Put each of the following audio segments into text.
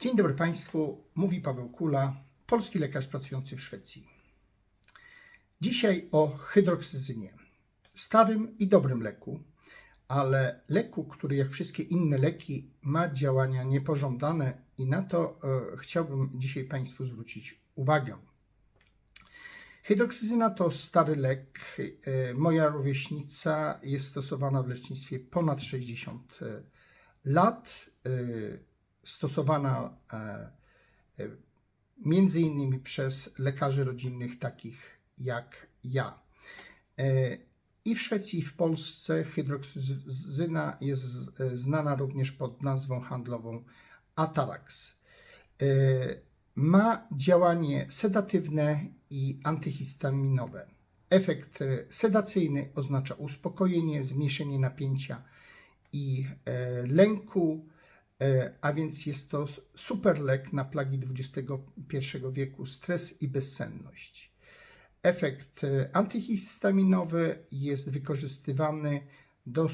Dzień dobry Państwu, mówi Paweł Kula, polski lekarz pracujący w Szwecji. Dzisiaj o hydroksyzynie, starym i dobrym leku, ale leku, który jak wszystkie inne leki ma działania niepożądane i na to e, chciałbym dzisiaj Państwu zwrócić uwagę. Hydroksyzyna to stary lek. E, Moja rówieśnica jest stosowana w lecznictwie ponad 60 lat. E, Stosowana e, e, między innymi przez lekarzy rodzinnych takich jak ja. E, I w Szwecji, i w Polsce hydroksyzyna jest znana również pod nazwą handlową Atarax. Ma działanie sedatywne i antyhistaminowe. Efekt sedacyjny oznacza uspokojenie, zmniejszenie napięcia i lęku, a więc jest to super lek na plagi XXI wieku, stres i bezsenność. Efekt e, antyhistaminowy jest wykorzystywany do,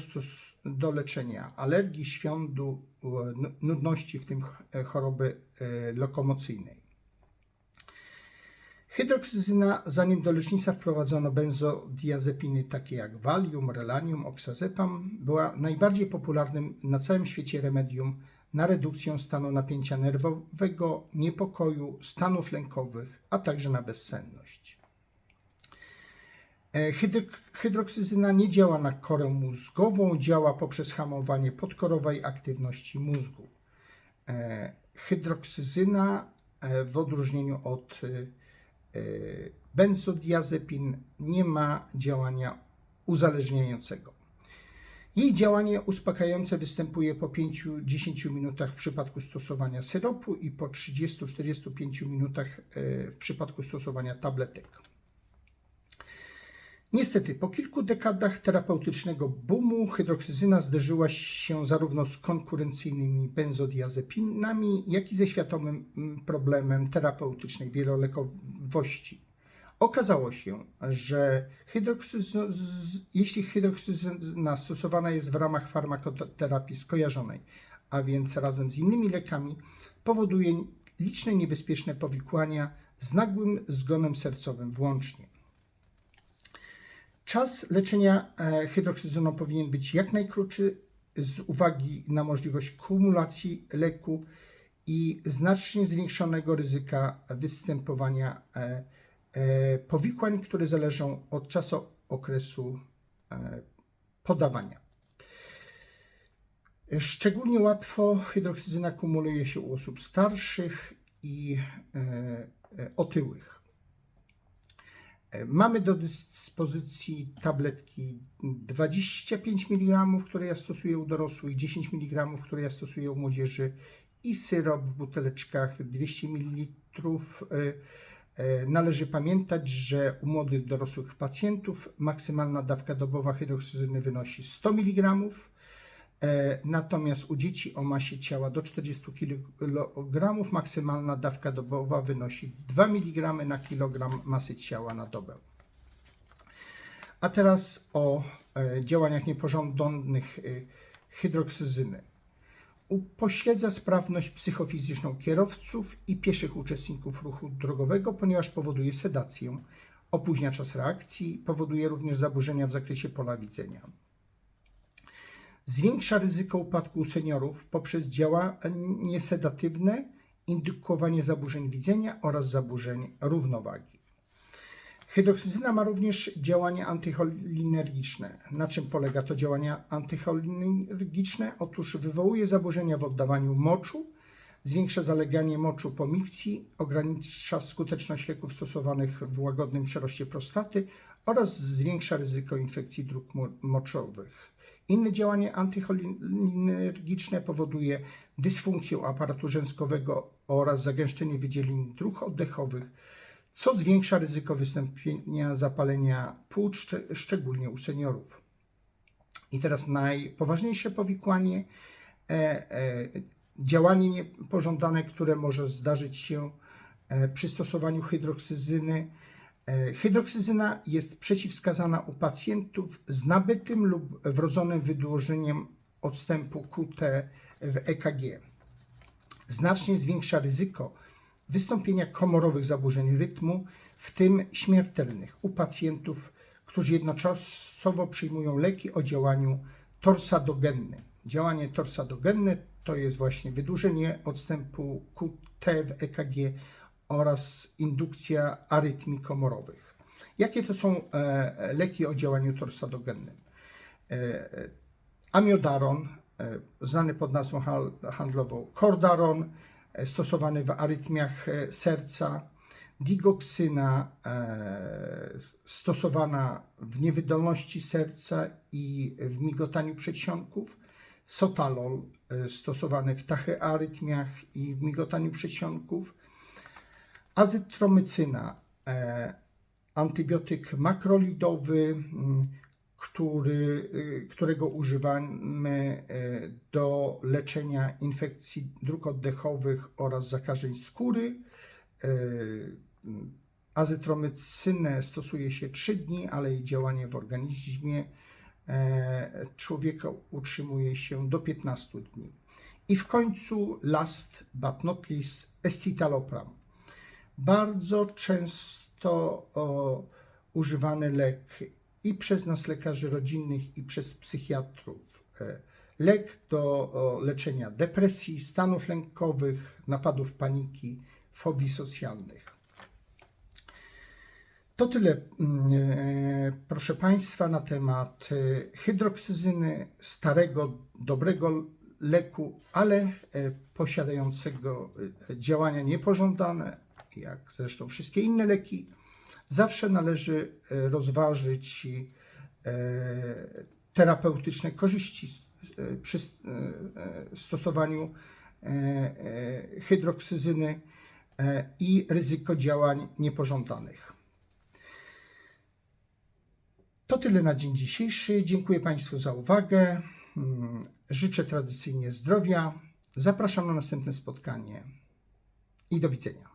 do leczenia alergii, świądu, e, nu- nudności, w tym e, choroby e, lokomocyjnej. Hydroksyzyna, zanim do lecznictwa wprowadzono benzodiazepiny takie jak Valium, Relanium, Oxazepam, była najbardziej popularnym na całym świecie remedium na redukcję stanu napięcia nerwowego, niepokoju, stanów lękowych, a także na bezsenność. E, hydrok- Hydroksyzyna nie działa na korę mózgową, działa poprzez hamowanie podkorowej aktywności mózgu. E, Hydroksyzyna e, w odróżnieniu od benzodiazepin nie ma działania uzależniającego. Jej działanie uspokajające występuje po 5-10 minutach w przypadku stosowania syropu i po 30-45 minutach e, w przypadku stosowania tabletek. Niestety, po kilku dekadach terapeutycznego boomu hydroksyzyna zderzyła się zarówno z konkurencyjnymi benzodiazepinami, jak i ze światowym mm, problemem terapeutycznej wielolekowości. Okazało się, że jeśli hydroksyzyna stosowana jest w ramach farmakoterapii skojarzonej, a więc razem z innymi lekami, powoduje liczne niebezpieczne powikłania z nagłym zgonem sercowym włącznie. Czas leczenia e, hydroksyzyną powinien być jak najkrótszy z uwagi na możliwość kumulacji leku i znacznie zwiększonego ryzyka występowania e, powikłań, które zależą od czasu okresu e, podawania. Szczególnie łatwo hydroksyzyna kumuluje się u osób starszych i e, e, otyłych. E, Mamy do dyspozycji tabletki 25 mg, które ja stosuję u dorosłych, 10 mg, które ja stosuję u młodzieży i syrop w buteleczkach 200 ml. E, Należy pamiętać, że u młodych dorosłych pacjentów maksymalna dawka dobowa hydroksyzyny wynosi 100 mg, e, natomiast u dzieci o masie ciała do 40 kg maksymalna dawka dobowa wynosi 2 mg na kilogram masy ciała na dobę. A teraz o e, działaniach niepożądanych hydroksyzyny. Upośledza sprawność psychofizyczną kierowców i pieszych uczestników ruchu drogowego, ponieważ powoduje sedację, opóźnia czas reakcji, powoduje również zaburzenia w zakresie pola widzenia. Zwiększa ryzyko upadku u seniorów poprzez działanie sedatywne, indukowanie zaburzeń widzenia oraz zaburzeń równowagi. Hydroksyzyna ma również działanie antycholinergiczne. Na czym polega to działanie antycholinergiczne? Otóż wywołuje zaburzenia w oddawaniu moczu, zwiększa zaleganie moczu po mikcji, ogranicza skuteczność leków stosowanych w łagodnym przeroście prostaty oraz zwiększa ryzyko infekcji dróg mo- moczowych. Inne działanie antycholinergiczne powoduje dysfunkcję aparatu rzęskowego oraz zagęszczenie wydzielin dróg oddechowych, co zwiększa ryzyko wystąpienia zapalenia płuc, szcz- szczególnie u seniorów. I teraz najpoważniejsze powikłanie, e, e, działanie niepożądane, które może zdarzyć się e, przy stosowaniu hydroksyzyny. E, Hydroksyzyna jest przeciwwskazana u pacjentów z nabytym lub wrodzonym wydłużeniem odstępu QT w EKG. znacznie zwiększa ryzyko wystąpienia komorowych zaburzeń rytmu, w tym śmiertelnych u pacjentów, którzy jednoczasowo przyjmują leki o działaniu torsadogennym. Działanie torsadogenne to jest właśnie wydłużenie odstępu QT w EKG oraz indukcja arytmii komorowych. Jakie to są e, leki o działaniu torsadogennym? E, amiodaron, e, znany pod nazwą handlową Cordaron, stosowany w arytmiach e, serca, digoksyna e, stosowana w niewydolności serca i w migotaniu przedsionków, sotalol e, stosowany w tachyarytmiach i w migotaniu przedsionków, azytromycyna, antybiotyk makrolidowy, m, który, y, którego używamy e, do leczenia infekcji dróg oddechowych oraz zakażeń skóry. E, Azytromycynę stosuje się 3 dni, ale jej działanie w organizmie e, człowieka utrzymuje się do 15 dni. I w końcu, last but not least, escitalopram. Bardzo często o, używany lek i przez nas lekarzy rodzinnych, i przez psychiatrów. E, Lek do leczenia depresji, stanów lękowych, napadów paniki, fobii socjalnych. To tyle, mm, e, proszę Państwa, na temat e, hydroksyzyny, starego, dobrego leku, ale posiadającego działania niepożądane, jak zresztą wszystkie inne leki. Zawsze należy e, rozważyć e, terapeutyczne korzyści e, przy stosowaniu hydroksyzyny i ryzyko działań niepożądanych. To tyle na dzień dzisiejszy. Dziękuję Państwu za uwagę. Mm, Życzę tradycyjnie zdrowia. Zapraszam na następne spotkanie i do widzenia.